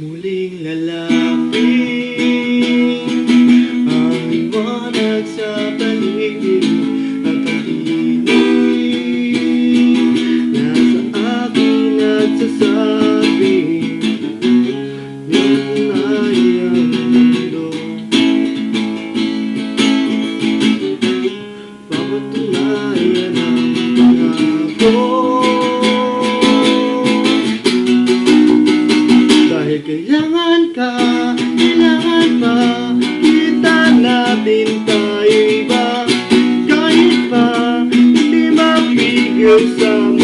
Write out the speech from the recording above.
Muling lalapit Ang liwanag sa paligid Ang kahilig Nasa akin nagsasabi Nanay ang mundo. Papatunayan ang pangako You're song.